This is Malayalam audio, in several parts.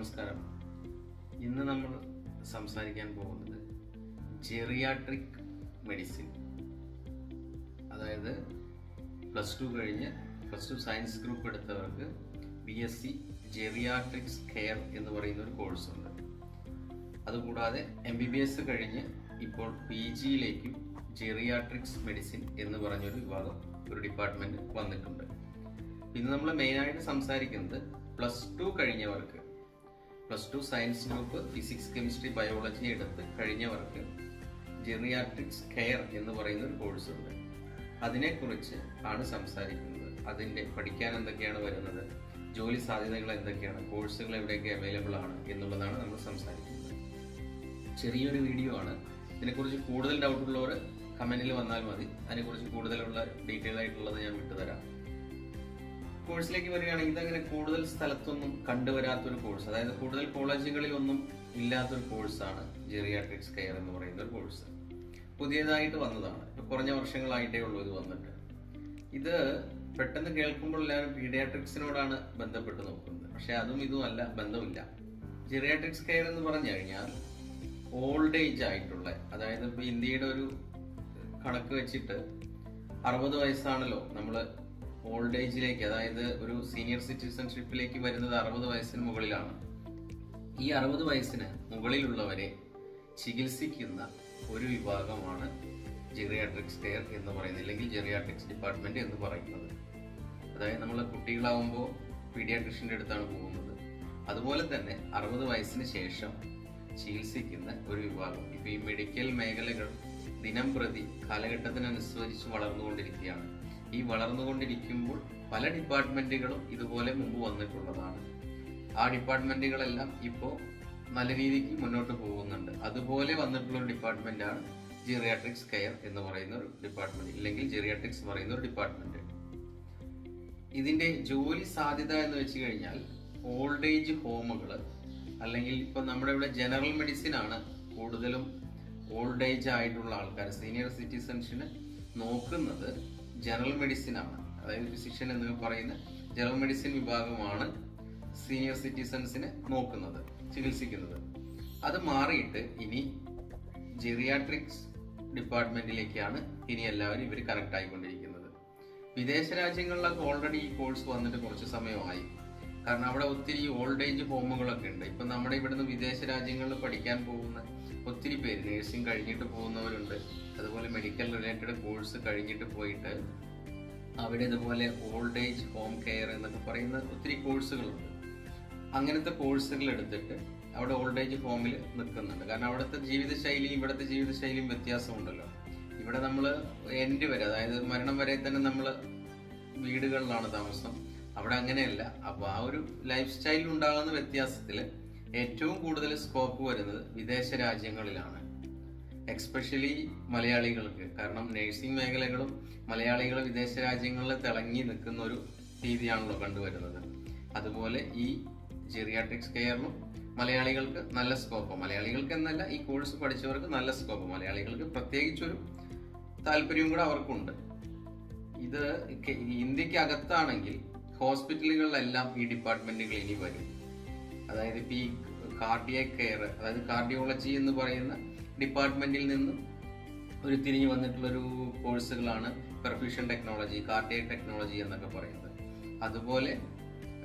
നമസ്കാരം. ഇന്ന് നമ്മൾ സംസാരിക്കാൻ പോകുന്നത് ജെറിയാട്രിക് മെഡിസിൻ അതായത് പ്ലസ് ടു കഴിഞ്ഞ് plus two science group എടുത്തവർക്ക് B S C geriatrics care എന്ന് പറയുന്ന ഒരു കോഴ്സ് ഉണ്ട്. അതുകൂടാതെ എം ബി ബി എസ് കഴിഞ്ഞ് ഇപ്പോൾ പി ജിയിലേക്കും ജെറിയാട്രിക്സ് മെഡിസിൻ എന്ന് പറഞ്ഞൊരു വിഭാഗം ഒരു ഡിപ്പാർട്ട്മെന്റ് വന്നിട്ടുണ്ട്. ഇന്ന് നമ്മൾ മെയിനായിട്ട് സംസാരിക്കുന്നത് plus two കഴിഞ്ഞവർക്ക് plus two science group physics chemistry biology എടുത്ത് കഴിഞ്ഞവർക്ക് ജെറിയാട്രിക്സ് കെയർ എന്ന് പറയുന്ന ഒരു കോഴ്സ് ഉണ്ട്. അതിനെക്കുറിച്ച് ആണ് സംസാരിക്കുന്നത്. അതിന്റെ പഠിക്കാൻ എന്തൊക്കെയാണ് വരുന്നത്? ജോലി സാധ്യതകൾ എന്തൊക്കെയാണ്? കോഴ്സുകൾ എവിടെയൊക്കെ അവൈലബിൾ ആണ് എന്നുള്ളതാണ് നമ്മൾ സംസാരിക്കുന്നത്. ചെറിയൊരു വീഡിയോ ആണ്. ഇതിനെക്കുറിച്ച് കൂടുതൽ ഡൗട്ട് ഉള്ളവർ കമന്റിൽ വന്നാൽ മതി. അതിനെക്കുറിച്ച് കൂടുതലുള്ള ഡീറ്റെയിൽ ആയിട്ടുള്ളത് ഞാൻ വിട്ടുതരാം. കോഴ്സിലേക്ക് വരികയാണെങ്കിൽ ഇതങ്ങനെ കൂടുതൽ സ്ഥലത്തൊന്നും കണ്ടുവരാത്തൊരു കോഴ്സ് അതായത് കൂടുതൽ കോളേജുകളിൽ ഒന്നും ഇല്ലാത്തൊരു കോഴ്സാണ് ജെറിയാട്രിക്സ് കെയർ എന്ന് പറയുന്ന ഒരു കോഴ്സ് പുതിയതായിട്ട് വന്നതാണ്. കുറഞ്ഞ വർഷങ്ങളായിട്ടേ ഉള്ളൂ ഇത് വന്നിട്ട്. ഇത് പെട്ടെന്ന് കേൾക്കുമ്പോൾ എല്ലാവരും പീഡിയാട്രിക്സിനോടാണ് ബന്ധപ്പെട്ട് നോക്കുന്നത്. പക്ഷെ അതും ഇതും അല്ല ബന്ധമില്ല. ജെറിയാട്രിക്സ് കെയർ എന്ന് പറഞ്ഞു കഴിഞ്ഞാൽ ഓൾഡ് ഏജ് ആയിട്ടുള്ള അതായത് ഇപ്പൊ ഇന്ത്യയുടെ ഒരു കണക്ക് വെച്ചിട്ട് അറുപത് വയസ്സാണല്ലോ നമ്മൾ ഓൾഡ് ഏജിലേക്ക് അതായത് ഒരു സീനിയർ സിറ്റിസൺഷിപ്പിലേക്ക് വരുന്നത് അറുപത് വയസ്സിന് മുകളിലാണ്. ഈ അറുപത് വയസ്സിന് മുകളിലുള്ളവരെ ചികിത്സിക്കുന്ന ഒരു വിഭാഗമാണ് ജെറിയാട്രിക്സ് കെയർ എന്ന് പറയുന്നത് അല്ലെങ്കിൽ ജെറിയാട്രിക്സ് ഡിപ്പാർട്ട്മെന്റ് എന്ന് പറയുന്നത്. അതായത് നമ്മൾ കുട്ടികളാവുമ്പോൾ പീഡിയാട്രിഷ്യന്റെ അടുത്താണ് പോകുന്നത്. അതുപോലെ തന്നെ അറുപത് വയസ്സിന് ശേഷം ചികിത്സിക്കുന്ന ഒരു വിഭാഗം. ഇപ്പൊ ഈ മെഡിക്കൽ മേഖലകൾ ദിനം പ്രതി കാലഘട്ടത്തിനനുസരിച്ച് വളർന്നുകൊണ്ടിരിക്കുകയാണ്. ഈ വളർന്നുകൊണ്ടിരിക്കുമ്പോൾ പല ഡിപ്പാർട്ട്മെന്റുകളും ഇതുപോലെ മുമ്പ് വന്നിട്ടുള്ളതാണ്. ആ ഡിപ്പാർട്ട്മെന്റുകളെല്ലാം ഇപ്പോൾ നല്ല രീതിക്ക് മുന്നോട്ട് പോകുന്നുണ്ട്. അതുപോലെ വന്നിട്ടുള്ള ഒരു ഡിപ്പാർട്ട്മെന്റാണ് ജെറിയാട്രിക്സ് കെയർ എന്ന് പറയുന്ന ഒരു ഡിപ്പാർട്ട്മെന്റ് ഇല്ലെങ്കിൽ ജെറിയാട്രിക്സ് പറയുന്ന ഒരു ഡിപ്പാർട്ട്മെന്റ്. ഇതിന്റെ ജോലി സാധ്യത എന്ന് വെച്ച് കഴിഞ്ഞാൽ ഓൾഡ് ഏജ് ഹോമുകൾ അല്ലെങ്കിൽ ഇപ്പൊ നമ്മുടെ ഇവിടെ ജനറൽ മെഡിസിൻ ആണ് കൂടുതലും ഓൾഡ് ഏജ് ആയിട്ടുള്ള ആൾക്കാർ സീനിയർ സിറ്റിസൺസിന് നോക്കുന്നത് ജനറൽ മെഡിസിൻ ആണ്. അതായത് ഫിസിഷ്യൻ എന്ന് പറയുന്ന ജനറൽ മെഡിസിൻ വിഭാഗമാണ് സീനിയർ സിറ്റിസൺസിനെ നോക്കുന്നത് ചികിത്സിക്കുന്നത്. അത് മാറിയിട്ട് ഇനി ജെറിയാട്രിക്സ് ഡിപ്പാർട്ട്മെന്റിലേക്കാണ് ഇനി എല്ലാവരും ഇവർ കറക്റ്റ് ആയിക്കൊണ്ടിരിക്കുന്നത്. വിദേശ രാജ്യങ്ങളിലൊക്കെ ഓൾറെഡി ഈ കോഴ്സ് വന്നിട്ട് കുറച്ച് സമയമായി. കാരണം അവിടെ ഒത്തിരി ഓൾഡ് ഏജ് ഹോമുകളൊക്കെ ഉണ്ട്. ഇപ്പൊ നമ്മുടെ ഇവിടുന്ന് വിദേശ രാജ്യങ്ങളിൽ പഠിക്കാൻ പോകുന്ന ഒത്തിരി പേര് നേഴ്സിംഗ് കഴിഞ്ഞിട്ട് പോകുന്നവരുണ്ട്. അതുപോലെ മെഡിക്കൽ റിലേറ്റഡ് കോഴ്സ് കഴിഞ്ഞിട്ട് പോയിട്ട് അവിടെ ഇതുപോലെ ഓൾഡ് ഏജ് ഹോം കെയർ എന്നൊക്കെ പറയുന്ന ഒത്തിരി കോഴ്സുകളുണ്ട് അങ്ങനത്തെ കോഴ്സുകൾ എടുത്തിട്ട് അവിടെ ഓൾഡ് ഏജ് ഹോമിൽ നിൽക്കുന്നുണ്ട്. കാരണം അവിടുത്തെ ജീവിതശൈലിയും ഇവിടുത്തെ ജീവിതശൈലിയും വ്യത്യാസമുണ്ടല്ലോ. ഇവിടെ നമ്മൾ എൻഡ് വരെ അതായത് മരണം വരെ തന്നെ നമ്മൾ വീടുകളിലാണ് താമസം. അവിടെ അങ്ങനെയല്ല. അപ്പോൾ ആ ഒരു ലൈഫ് സ്റ്റൈലിൽ ഉണ്ടാകുന്ന വ്യത്യാസത്തിൽ ഏറ്റവും കൂടുതൽ സ്കോപ്പ് വരുന്നത് വിദേശ രാജ്യങ്ങളിലാണ്. എക്സ്പെഷ്യലി മലയാളികൾക്ക്. കാരണം നഴ്സിംഗ് മേഖലകളും മലയാളികൾ വിദേശ രാജ്യങ്ങളിൽ തിളങ്ങി നിൽക്കുന്ന ഒരു രീതിയാണല്ലോ കണ്ടുവരുന്നത്. അതുപോലെ ഈ ജെറിയാട്രിക്സ് കെയറിലും മലയാളികൾക്ക് നല്ല സ്കോപ്പ് മലയാളികൾക്ക് എന്നല്ല ഈ കോഴ്സ് പഠിച്ചവർക്ക് നല്ല സ്കോപ്പ് മലയാളികൾക്ക് പ്രത്യേകിച്ചൊരു താല്പര്യവും കൂടെ അവർക്കുണ്ട്. ഇത് ഇന്ത്യക്കകത്താണെങ്കിൽ ഹോസ്പിറ്റലുകളിലെല്ലാം ഈ ഡിപ്പാർട്ട്മെന്റുകൾ ഇനി വരും. അതായത് ഇപ്പൊ ഈ കാർഡിയക് കെയർ അതായത് കാർഡിയോളജി എന്ന് പറയുന്ന ഡിപ്പാർട്ട്മെന്റിൽ നിന്ന് ഒരു തിരിഞ്ഞു വന്നിട്ടുള്ളൊരു കോഴ്സുകളാണ് പെർഫ്യൂഷൻ ടെക്നോളജി കാർഡിയക് ടെക്നോളജി എന്നൊക്കെ പറയുന്നത്. അതുപോലെ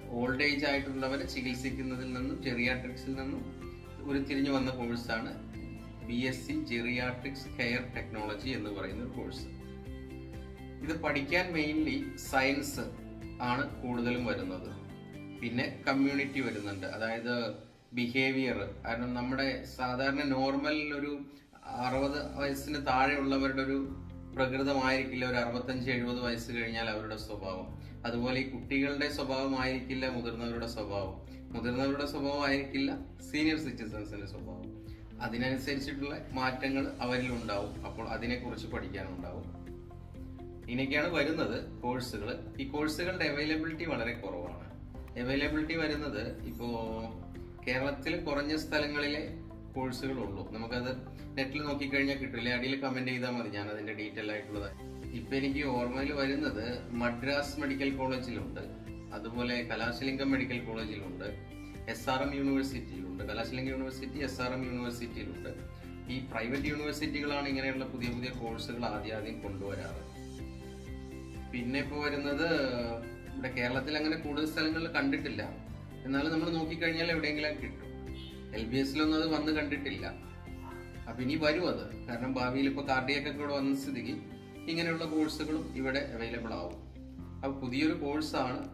ഓൾഡ് ഏജ് ആയിട്ടുള്ളവരെ ചികിത്സിക്കുന്നതിൽ നിന്നും ജെറിയാട്രിക്സിൽ നിന്നും ഉരുത്തിരിഞ്ഞു വന്ന കോഴ്സാണ് B S C geriatrics care technology എന്ന് പറയുന്ന ഒരു കോഴ്സ്. ഇത് പഠിക്കാൻ മെയിൻലി സയൻസ് ആണ് കൂടുതലും വരുന്നത്. പിന്നെ കമ്മ്യൂണിറ്റി വരുന്നുണ്ട്. അതായത് ബിഹേവിയർ കാരണം നമ്മുടെ സാധാരണ നോർമൽ ഒരു അറുപത് വയസ്സിന് താഴെയുള്ളവരുടെ ഒരു പ്രകൃതമായിരിക്കില്ല ഒരു അറുപത്തഞ്ച് എഴുപത് വയസ്സ് കഴിഞ്ഞാൽ അവരുടെ സ്വഭാവം. അതുപോലെ ഈ കുട്ടികളുടെ സ്വഭാവമായിരിക്കില്ല മുതിർന്നവരുടെ സ്വഭാവം. മുതിർന്നവരുടെ സ്വഭാവമായിരിക്കില്ല സീനിയർ സിറ്റിസൺസിന്റെ സ്വഭാവം. അതിനനുസരിച്ചിട്ടുള്ള മാറ്റങ്ങൾ അവരിൽ ഉണ്ടാവും. അപ്പോൾ അതിനെക്കുറിച്ച് പഠിക്കാനുണ്ടാവും. ഇങ്ങനെയൊക്കെയാണ് വരുന്നത് കോഴ്സുകൾ ഈ കോഴ്സുകളുടെ അവൈലബിലിറ്റി വളരെ കുറവാണ്. അവൈലബിലിറ്റി വരുന്നത് ഇപ്പോ കേരളത്തിൽ കുറഞ്ഞ സ്ഥലങ്ങളിലെ കോഴ്സുകളുള്ളൂ നമുക്കത് നെറ്റിൽ നോക്കിക്കഴിഞ്ഞാൽ കിട്ടില്ല അടിയിൽ കമന്റ് ചെയ്താൽ മതി. ഞാൻ അതിന്റെ ഡീറ്റെയിൽ ആയിട്ടുള്ളത്. ഇപ്പൊ എനിക്ക് ഓർമ്മയിൽ വരുന്നത് മദ്രാസ് മെഡിക്കൽ കോളേജിലുണ്ട് അതുപോലെ കലാശലിംഗം മെഡിക്കൽ കോളേജിലുണ്ട് S R M യൂണിവേഴ്സിറ്റിയിലുണ്ട് Kalasalingam university S R M യൂണിവേഴ്സിറ്റിയിലുണ്ട് ഈ പ്രൈവറ്റ് യൂണിവേഴ്സിറ്റികളാണ് ഇങ്ങനെയുള്ള പുതിയ പുതിയ കോഴ്സുകൾ ആദ്യം ആദ്യം കൊണ്ടുവരാറ്. പിന്നെ ഇപ്പോൾ വരുന്നത് ഇവിടെ കേരളത്തിൽ അങ്ങനെ കൂടുതൽ സ്ഥലങ്ങളിൽ കണ്ടിട്ടില്ല. എന്നാലും നമ്മൾ നോക്കിക്കഴിഞ്ഞാൽ എവിടെയെങ്കിലും കിട്ടും. എൽ ബി എസിലൊന്നും അത് വന്ന് കണ്ടിട്ടില്ല. അപ്പൊ ഇനി വരും അത്. കാരണം ഭാവിയിൽ ഇപ്പോൾ കാർഡിയൊക്കെ കൂടെ വന്ന സ്ഥിതിക്ക് ഇങ്ങനെയുള്ള കോഴ്സുകളും ഇവിടെ അവൈലബിൾ ആവും. അപ്പൊ പുതിയൊരു കോഴ്സാണ്.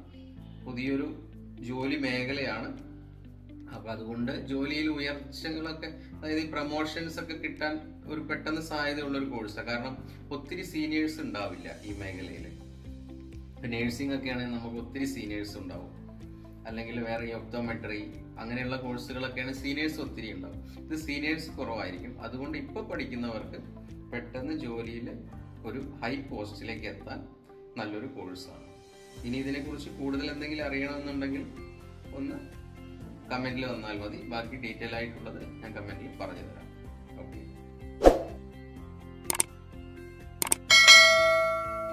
പുതിയൊരു ജോലി മേഖലയാണ്. അപ്പൊ അതുകൊണ്ട് ജോലിയിൽ ഉയർച്ചകളൊക്കെ അതായത് ഈ പ്രൊമോഷൻസ് ഒക്കെ കിട്ടാൻ ഒരു പെട്ടെന്ന് സാധ്യതയുള്ള ഒരു കോഴ്സാണ് കാരണം ഒത്തിരി സീനിയേഴ്സ് ഉണ്ടാവില്ല ഈ മേഖലയിൽ ഇപ്പൊ നേഴ്സിംഗ് ഒക്കെ ആണെങ്കിൽ നമുക്ക് ഒത്തിരി സീനിയേഴ്സ് ഉണ്ടാവും. അല്ലെങ്കിൽ വേറെ ഈ ഒപ്റ്റോമെട്രി അങ്ങനെയുള്ള കോഴ്സുകളൊക്കെയാണ് സീനിയേഴ്സ് ഒത്തിരി ഉണ്ടാവും. ഇത് സീനിയേഴ്സ് കുറവായിരിക്കും. അതുകൊണ്ട് ഇപ്പോൾ പഠിക്കുന്നവർക്ക് പെട്ടെന്ന് ജോലിയിൽ ഒരു ഹൈ പോസ്റ്റിലേക്ക് എത്താൻ നല്ലൊരു കോഴ്സാണ് ഇനി ഇതിനെക്കുറിച്ച് കൂടുതൽ എന്തെങ്കിലും അറിയണമെന്നുണ്ടെങ്കിൽ ഒന്ന് കമന്റിൽ വന്നാൽ മതി. ബാക്കി ഡീറ്റെയിൽ ആയിട്ടുള്ളത് ഞാൻ കമന്റിൽ പറഞ്ഞു തരാം